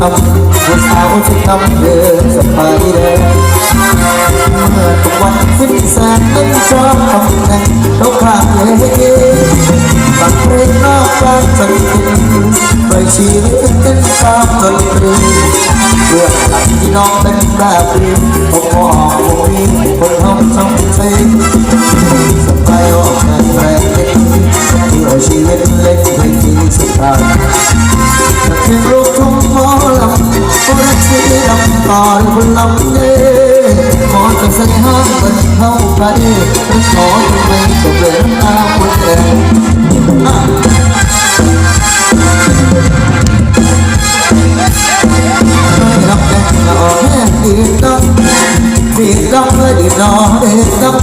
คำวันเสาวจะทำเดินสบายเลยเมื่อทุกวันสิ้นแสนต้องชอบคำนั้นเราขาดเลยบางเพลงนอกจากฉันเป็ปชีวิตเต้นตามดนตรีเพื่อหลังที่น้องเป็นแบบนี้ผมขอออกวงนี้คนเอาไม่ชอบยจสบายออกงานแรงเล่นเพื่อชีวิตเล็กไม่มีสุดท้ายำคนสีดำต่อยบนลำเย่ขอจะใส่ห้าเป็นเข้าไปหรือขอจะไม่จบเลยน้ำตาหัวใจรับแดงละอแห้งดีดดำดีดดำเลยดีดดอเด็ดดำ